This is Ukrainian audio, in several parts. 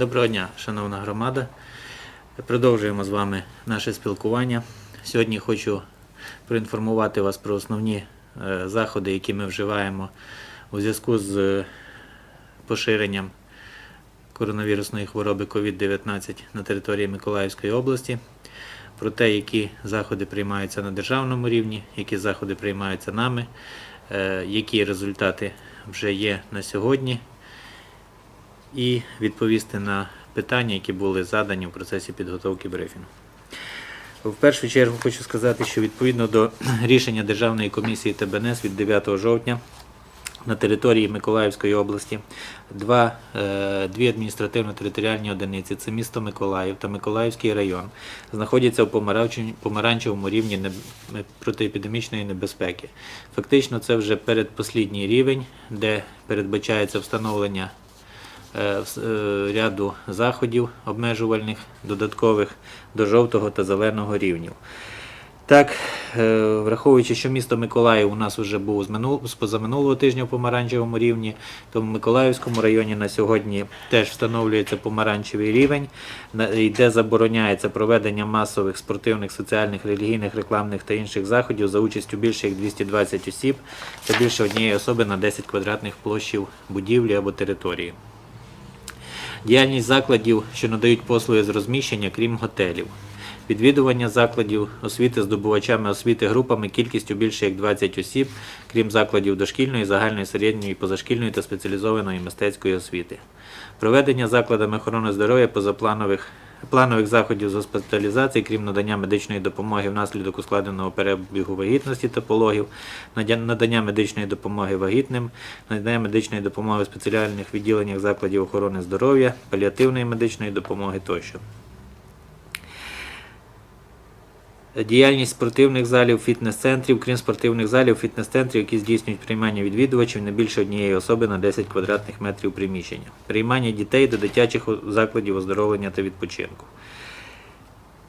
Доброго дня, шановна громада. Продовжуємо з вами наше спілкування. Сьогодні хочу проінформувати вас про основні е, заходи, які ми вживаємо у зв'язку з е, поширенням коронавірусної хвороби COVID-19 на території Миколаївської області, про те, які заходи приймаються на державному рівні, які заходи приймаються нами, е, які результати вже є на сьогодні і відповісти на питання, які були задані в процесі підготовки брифінгу. В першу чергу хочу сказати, що відповідно до рішення Державної комісії ТБНС від 9 жовтня на території Миколаївської області два, е, дві адміністративно-територіальні одиниці це місто Миколаїв та Миколаївський район знаходяться в помаранчевому- рівні протиепідемічної небезпеки. Фактично, це вже передпослідній рівень, де передбачається встановлення вс- ряду заходів обмежувальних, додаткових до жовтого та зеленого рівнів. Так, е, враховуючи, що місто Миколаїв у нас вже був з, минул, позаминулого тижня в помаранчевому рівні, то в Миколаївському районі на сьогодні теж встановлюється помаранчевий рівень, де забороняється проведення масових спортивних, соціальних, релігійних, рекламних та інших заходів за участю більше як 220 осіб та більше однієї особи на 10 квадратних площів будівлі або території. Діяльність закладів, що надають послуги з розміщення, крім готелів. Відвідування закладів освіти здобувачами освіти групами кількістю більше як 20 осіб, крім закладів дошкільної, загальної, середньої, позашкільної та спеціалізованої мистецької освіти. Проведення закладами охорони здоров'я позапланових планових заходів з госпіталізації, крім надання медичної допомоги внаслідок ускладеного перебігу вагітності та пологів, надання медичної допомоги вагітним, надання медичної допомоги в спеціальних відділеннях закладів охорони здоров'я, паліативної медичної допомоги тощо. Діяльність спортивних залів, фітнес-центрів, крім спортивних залів, фітнес-центрів, які здійснюють приймання відвідувачів не більше однієї особи на 10 квадратних метрів приміщення. Приймання дітей до дитячих закладів оздоровлення та відпочинку.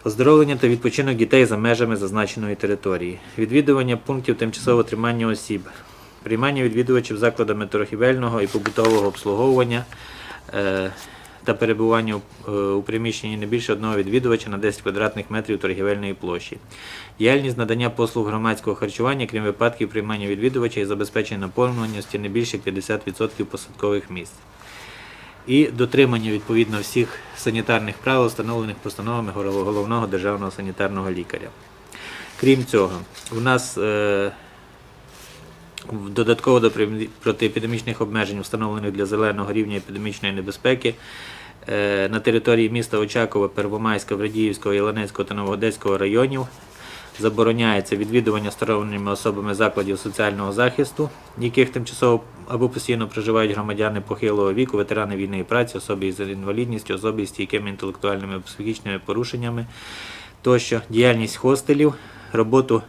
Оздоровлення та відпочинок дітей за межами зазначеної території. Відвідування пунктів тимчасового тримання осіб. Приймання відвідувачів закладами торгівельного і побутового обслуговування е, та перебування у- е, приміщенні не більше одного відвідувача на 10 квадратних метрів торгівельної площі. Діяльність надання послуг громадського харчування, крім випадків приймання відвідувача і забезпечення наповненості не більше 50% посадкових місць і дотримання відповідно всіх санітарних правил, встановлених постановами головного державного санітарного лікаря. Крім цього, у нас е, додатково до протиепідемічних обмежень, встановлених для зеленого рівня епідемічної небезпеки, е, на території міста Очакова, Первомайська, Врадіївського, Єланецького та Новогодецького районів забороняється відвідування сторонніми особами закладів соціального захисту, яких тимчасово або постійно проживають громадяни похилого віку, ветерани війни і праці, особи з інвалідністю, особи з стійкими інтелектуальними психічними порушеннями тощо, діяльність хостелів, роботу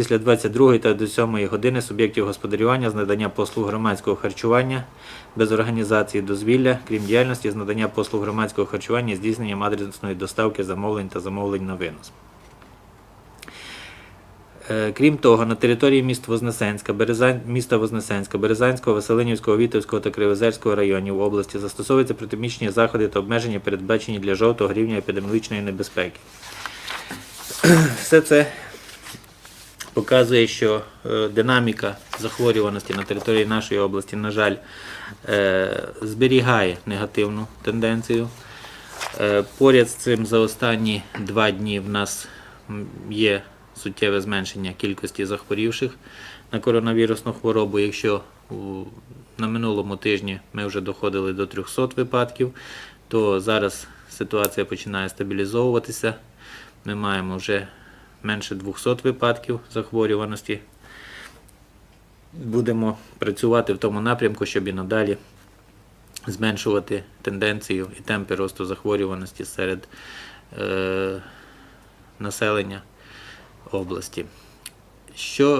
після 22 та до 7 години суб'єктів господарювання з надання послуг громадського харчування без організації дозвілля, крім діяльності з надання послуг громадського харчування і здійсненням адресної доставки замовлень та замовлень на винос. Е, Крім того, на території міст Вознесенська, Березань, міста Вознесенська, Березанського, Веселинівського, Вітовського та Кривозерського районів області застосовуються протимічні заходи та обмеження, передбачені для жовтого рівня епідеміологічної небезпеки. Все це показує, що е, динаміка захворюваності на території нашої області, на жаль, е, зберігає негативну тенденцію. Е, Поряд з цим за останні два дні в нас є суттєве зменшення кількості захворівших на коронавірусну хворобу. Якщо на минулому тижні ми вже доходили до 300 випадків, то зараз ситуація починає стабілізовуватися. Ми маємо вже менше 200 випадків захворюваності. Будемо працювати в тому напрямку, щоб і надалі зменшувати тенденцію і темпи росту захворюваності серед е, населення області. Що,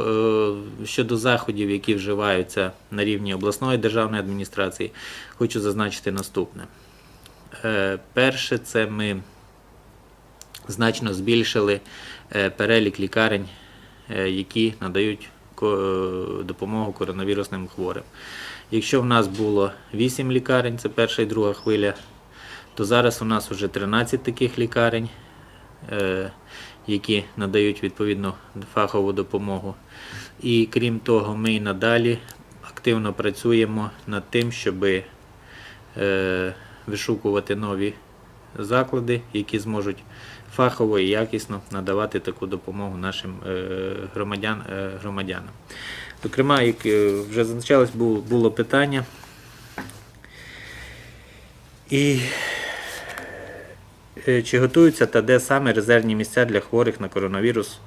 е, щодо заходів, які вживаються на рівні обласної державної адміністрації, хочу зазначити наступне. Е, перше, це ми значно збільшили е, перелік лікарень, е, які надають е, допомогу коронавірусним хворим. Якщо в нас було 8 лікарень, це перша і друга хвиля, то зараз у нас вже 13 таких лікарень, які надають відповідну фахову допомогу. І крім того, ми і надалі активно працюємо над тим, щоб вишукувати нові заклади, які зможуть фахово і якісно надавати таку допомогу нашим е, громадян, е, громадянам. Зокрема, як е, вже зазначалось, було, питання. І чи готуються та де саме резервні місця для хворих на коронавірус,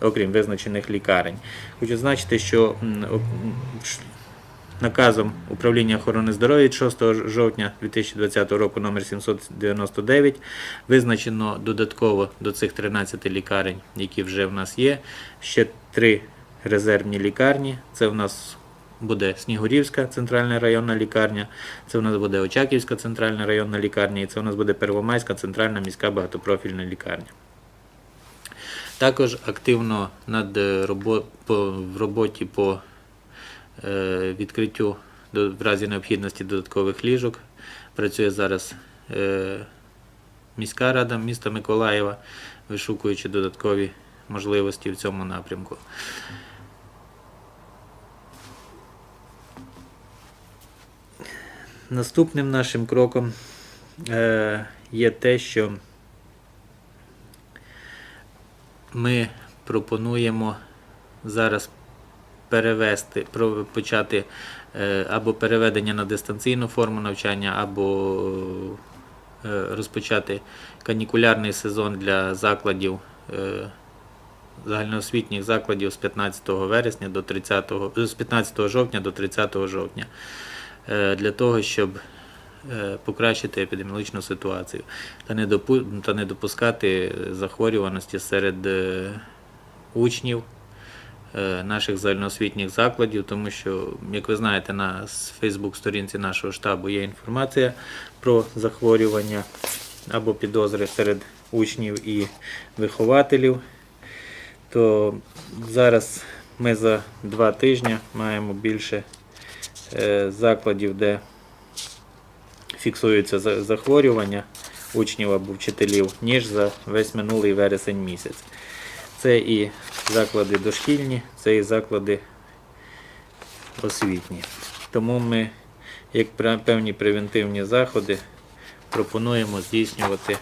окрім визначених лікарень? Хочу зазначити, що наказом управління охорони здоров'я від 6 жовтня 2020 року номер 799 визначено додатково до цих 13 лікарень, які вже в нас є, ще три резервні лікарні. Це в нас буде Снігурівська центральна районна лікарня, це у нас буде Очаківська центральна районна лікарня і це у нас буде Первомайська центральна міська багатопрофільна лікарня. Також активно над е, робо- по, в роботі по відкриттю в разі необхідності додаткових ліжок. Працює зараз е, міська рада міста Миколаєва, вишукуючи додаткові можливості в цьому напрямку. Наступним нашим кроком е, є те, що ми пропонуємо зараз перевести, почати е, або переведення на дистанційну форму навчання, або е, розпочати канікулярний сезон для закладів, е, загальноосвітніх закладів з 15 вересня до 30, з 15 жовтня до 30 жовтня для того, щоб покращити епідеміологічну ситуацію та не, допускати захворюваності серед учнів наших загальноосвітніх закладів, тому що, як ви знаєте, на Фейсбук-сторінці нашого штабу є інформація про захворювання або підозри серед учнів і вихователів. То зараз ми за два тижні маємо більше е, закладів, де фіксуються захворювання учнів або вчителів, ніж за весь минулий вересень місяць. Це і заклади дошкільні, це і заклади освітні. Тому ми, як певні превентивні заходи, пропонуємо здійснювати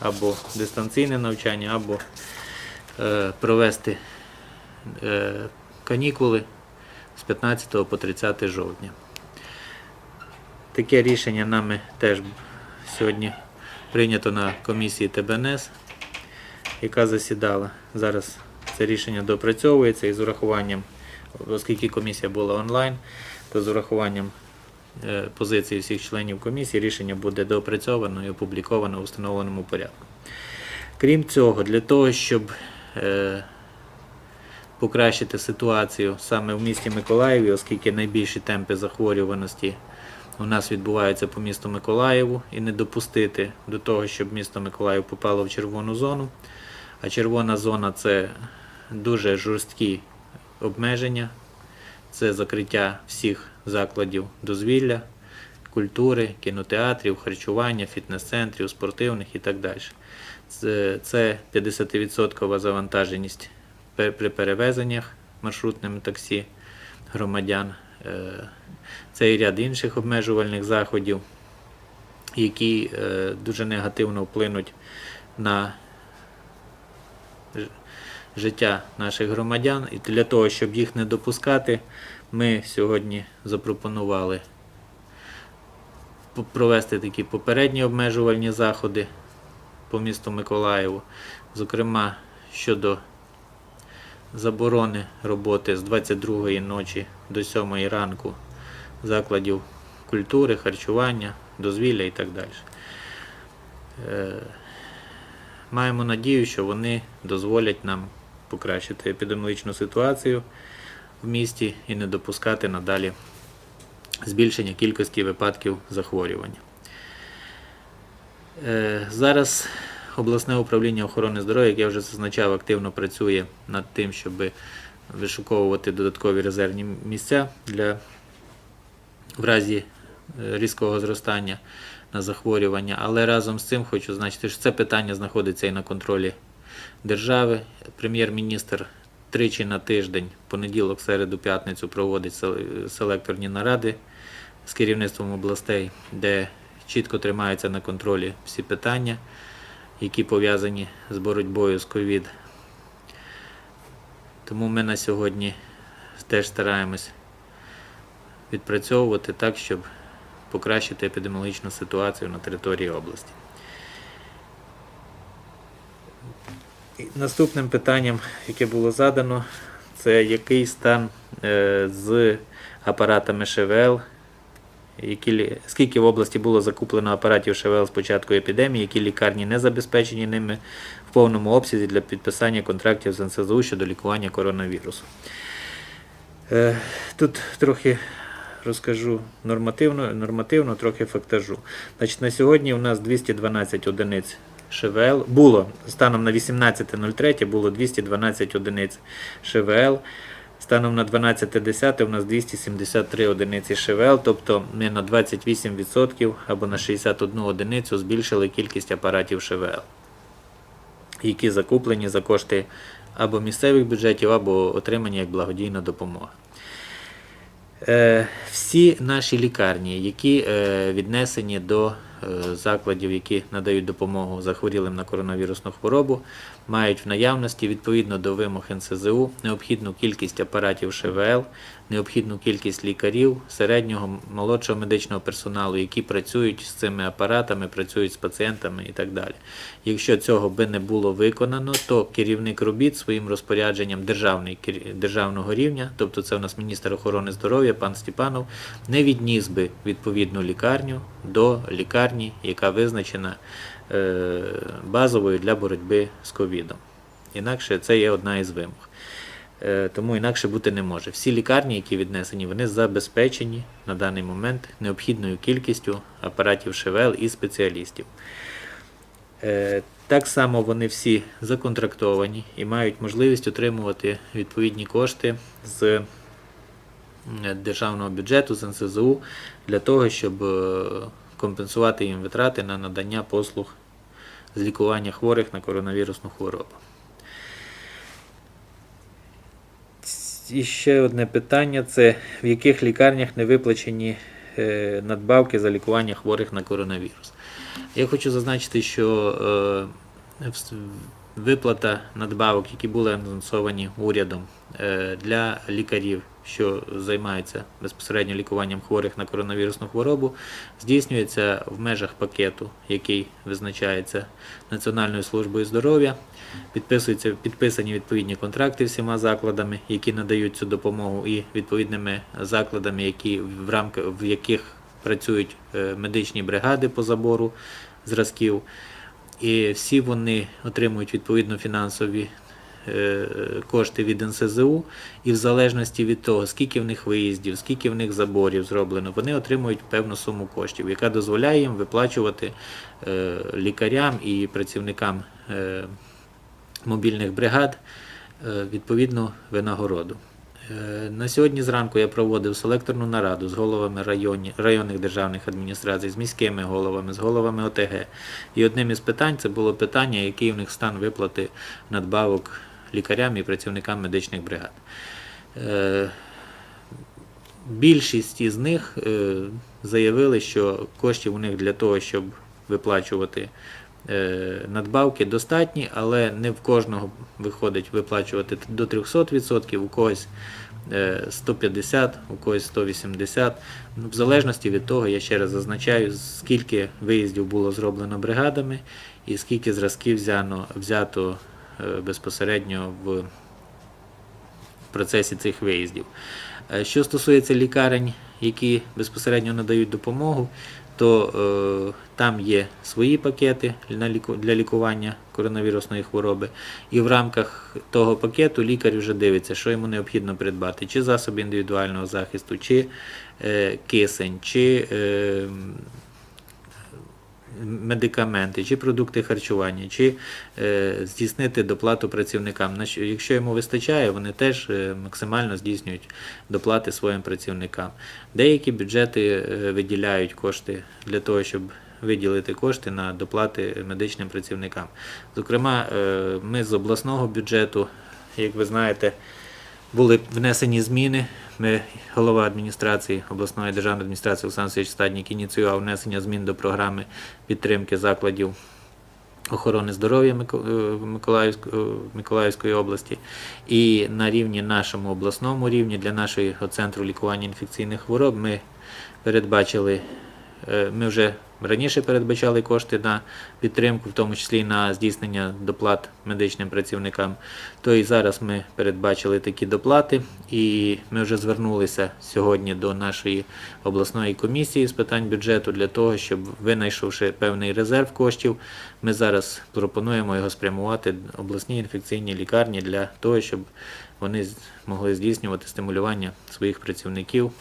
або дистанційне навчання, або е, провести е, канікули з 15 по 30 жовтня. Таке рішення нами теж сьогодні прийнято на комісії ТБНС, яка засідала. Зараз це рішення допрацьовується і з урахуванням, оскільки комісія була онлайн, то з урахуванням е, позиції всіх членів комісії рішення буде доопрацьовано і опубліковано у встановленому порядку. Крім цього, для того, щоб е, покращити ситуацію саме в місті Миколаєві, оскільки найбільші темпи захворюваності у нас відбуваються по місту Миколаєву, і не допустити до того, щоб місто Миколаїв попало в червону зону. А червона зона це дуже жорсткі обмеження, це закриття всіх закладів дозвілля, культури, кінотеатрів, харчування, фітнес-центрів, спортивних і так далі. Це, це 50% завантаженість при перевезеннях маршрутними таксі громадян. Е, Це і ряд інших обмежувальних заходів, які е, дуже негативно вплинуть на життя наших громадян. І для того, щоб їх не допускати, ми сьогодні запропонували провести такі попередні обмежувальні заходи по місту Миколаєву, зокрема щодо заборони роботи з 22-ї ночі до 7 ранку закладів культури, харчування, дозвілля і так далі. Маємо надію, що вони дозволять нам покращити епідеміологічну ситуацію в місті і не допускати надалі збільшення кількості випадків захворювання. Е, Зараз обласне управління охорони здоров'я, як я вже зазначав, активно працює над тим, щоб вишуковувати додаткові резервні місця для в разі е, різкого зростання на захворювання. Але разом з цим хочу зазначити, що це питання знаходиться і на контролі держави. Прем'єр-міністр тричі на тиждень, понеділок, середу, п'ятницю проводить селекторні наради з керівництвом областей, де чітко тримаються на контролі всі питання, які пов'язані з боротьбою з ковід. Тому ми на сьогодні теж стараємось відпрацьовувати так, щоб покращити епідеміологічну ситуацію на території області. Наступним питанням, яке було задано, це який стан е, з апаратами ШВЛ, які, скільки в області було закуплено апаратів ШВЛ з початку епідемії, які лікарні не забезпечені ними в повному обсязі для підписання контрактів з НСЗУ щодо лікування коронавірусу. Е, Тут трохи розкажу нормативно, нормативно трохи фактажу. Значить, на сьогодні у нас 212 одиниць ШВЛ. Було станом на 18.03 було 212 одиниць ШВЛ. Станом на 12.10 у нас 273 одиниці ШВЛ, тобто ми на 28% або на 61 одиницю збільшили кількість апаратів ШВЛ, які закуплені за кошти або місцевих бюджетів, або отримані як благодійна допомога. Е, Всі наші лікарні, які е, віднесені до закладів, які надають допомогу захворілим на коронавірусну хворобу, мають в наявності відповідно до вимог НСЗУ необхідну кількість апаратів ШВЛ, необхідну кількість лікарів, середнього молодшого медичного персоналу, які працюють з цими апаратами, працюють з пацієнтами і так далі. Якщо цього би не було виконано, то керівник робіт своїм розпорядженням державного рівня, тобто це у нас міністр охорони здоров'я, пан Степанов, не відніс би відповідну лікарню до лікарні, яка визначена е, базовою для боротьби з ковідом. Інакше це є одна із вимог. Е, Тому інакше бути не може. Всі лікарні, які віднесені, вони забезпечені на даний момент необхідною кількістю апаратів ШВЛ і спеціалістів. Е, Так само вони всі законтрактовані і мають можливість отримувати відповідні кошти з державного бюджету, з НСЗУ, для того, щоб компенсувати їм витрати на надання послуг з лікування хворих на коронавірусну хворобу. І ще одне питання: це в яких лікарнях не виплачені е, надбавки за лікування хворих на коронавірус. Я хочу зазначити, що е, виплата надбавок, які були анонсовані урядом е, для лікарів, що займаються безпосередньо лікуванням хворих на коронавірусну хворобу, здійснюється в межах пакету, який визначається Національною службою здоров'я. Підписуються підписані відповідні контракти всіма закладами, які надають цю допомогу, і відповідними закладами, які в рамках в яких працюють е, медичні бригади по забору зразків. І всі вони отримують відповідно фінансові кошти від НСЗУ, і в залежності від того, скільки в них виїздів, скільки в них заборів зроблено, вони отримують певну суму коштів, яка дозволяє їм виплачувати е, лікарям і працівникам е, мобільних бригад е, відповідну винагороду. Е, На сьогодні зранку я проводив селекторну нараду з головами районні, районних державних адміністрацій, з міськими головами, з головами ОТГ. І одним із питань це було питання, який у них стан виплати надбавок лікарям і працівникам медичних бригад. Е, Більшість із них е, заявили, що коштів у них для того, щоб виплачувати е, надбавки, достатні, але не в кожного виходить виплачувати до 300%, у когось е, 150, у когось 180. Ну, в залежності від того, я ще раз зазначаю, скільки виїздів було зроблено бригадами і скільки зразків взяно, взято безпосередньо в процесі цих виїздів. Е, Що стосується лікарень, які безпосередньо надають допомогу, то е, там є свої пакети для лікування коронавірусної хвороби, і в рамках того пакету лікар вже дивиться, що йому необхідно придбати, чи засоби індивідуального захисту, чи е, кисень, чи е, медикаменти, чи продукти харчування, чи е, здійснити доплату працівникам. Якщо йому вистачає, вони теж е, максимально здійснюють доплати своїм працівникам. Деякі бюджети е, виділяють кошти для того, щоб виділити кошти на доплати медичним працівникам. Зокрема, ми з обласного бюджету, як ви знаєте, були внесені зміни. Ми, голова адміністрації обласної державної адміністрації Олександр Сергійович Стаднік ініціював внесення змін до програми підтримки закладів охорони здоров'я е, Миколаївської, е, Миколаївської області. І на рівні нашому обласному рівні для нашого центру лікування інфекційних хвороб ми передбачили, ми вже раніше передбачали кошти на підтримку, в тому числі на здійснення доплат медичним працівникам. То і зараз ми передбачили такі доплати, і ми вже звернулися сьогодні до нашої обласної комісії з питань бюджету для того, щоб винайшовши певний резерв коштів, ми зараз пропонуємо його спрямувати обласній інфекційній лікарні для того, щоб вони могли здійснювати стимулювання своїх працівників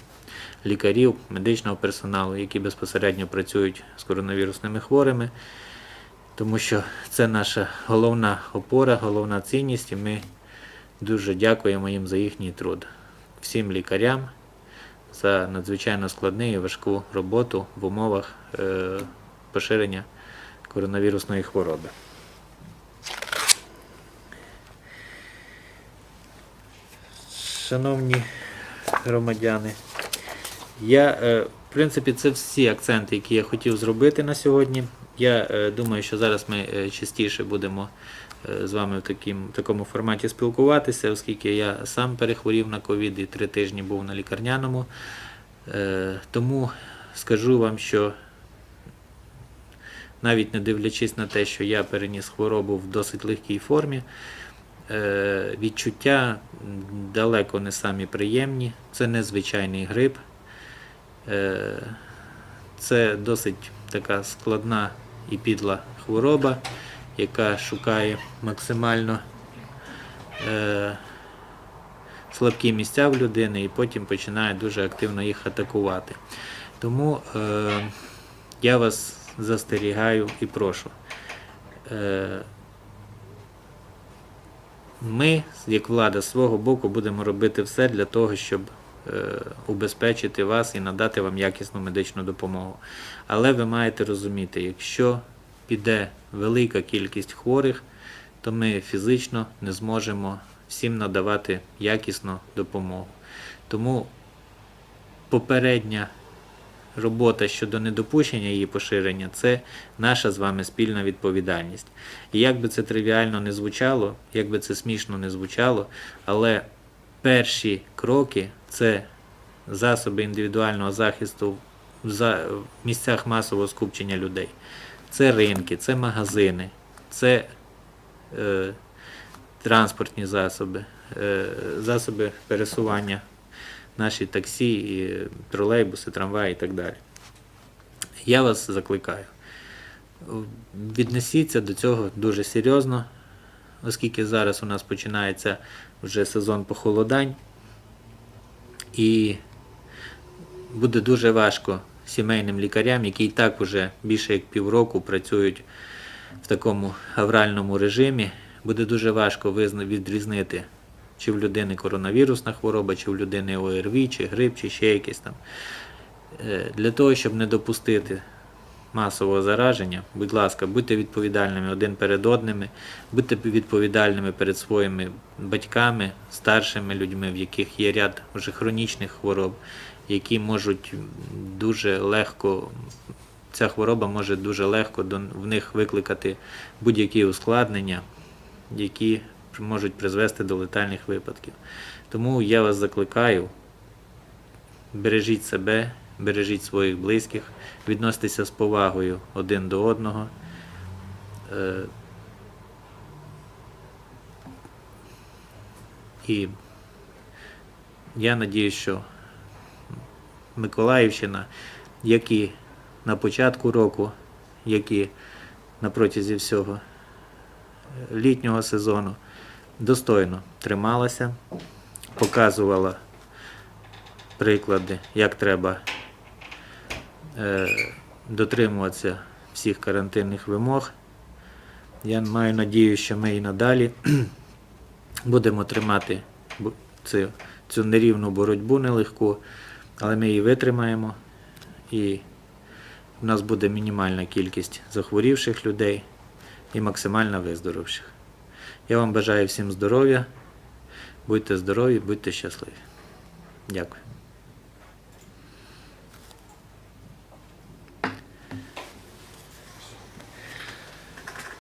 лікарів, медичного персоналу, які безпосередньо працюють з коронавірусними хворими, тому що це наша головна опора, головна цінність, і ми дуже дякуємо їм за їхній труд. Всім лікарям за надзвичайно складну і важку роботу в умовах е, поширення коронавірусної хвороби. Шановні громадяни, я, е, в принципі, це всі акценти, які я хотів зробити на сьогодні. Я е, думаю, що зараз ми е, частіше будемо з вами в такому форматі спілкуватися, оскільки я сам перехворів на ковід і три тижні був на лікарняному. Тому скажу вам, що навіть не дивлячись на те, що я переніс хворобу в досить легкій формі, відчуття далеко не самі приємні. Це незвичайний грип. Е, Це досить така складна і підла хвороба, яка шукає максимально е, слабкі місця в людини і потім починає дуже активно їх атакувати. Тому е, я вас застерігаю і прошу. Ми, як влада, з свого боку будемо робити все для того, щоб убезпечити вас і надати вам якісну медичну допомогу. Але ви маєте розуміти, якщо піде велика кількість хворих, то ми фізично не зможемо всім надавати якісну допомогу. Тому попередня робота щодо недопущення її поширення це наша з вами спільна відповідальність. І як би це тривіально не звучало, як би це смішно не звучало, але перші кроки це засоби індивідуального захисту в місцях масового скупчення людей. Це ринки, це магазини, це е, транспортні засоби, е, засоби пересування, наші таксі, тролейбуси, трамваї і так далі. Я вас закликаю. Віднесіться до цього дуже серйозно, оскільки зараз у нас починається вже сезон похолодань, і буде дуже важко сімейним лікарям, які і так вже більше як півроку працюють в такому авральному режимі, буде дуже важко відрізнити, чи в людини коронавірусна хвороба, чи в людини ОРВІ, чи грип, чи ще якесь там. Е, Для того, щоб не допустити масового зараження, будь ласка, будьте відповідальними один перед одними, будьте відповідальними перед своїми батьками, старшими людьми, в яких є ряд вже хронічних хвороб, які можуть дуже легко, ця хвороба може дуже легко в них викликати будь-які ускладнення, які можуть призвести до летальних випадків. Тому я вас закликаю бережіть себе, бережіть своїх близьких, відноситеся з повагою один до одного. Е, І я надію, що Миколаївщина, як і на початку року, як і на протязі всього е, літнього сезону, достойно трималася, показувала приклади, як треба дотримуватися всіх карантинних вимог. Я маю надію, що ми і надалі будемо тримати цю, цю нерівну боротьбу нелегку, але ми її витримаємо і в нас буде мінімальна кількість захворівших людей і максимально виздоровших. Я вам бажаю всім здоров'я, будьте здорові, будьте щасливі. Дякую.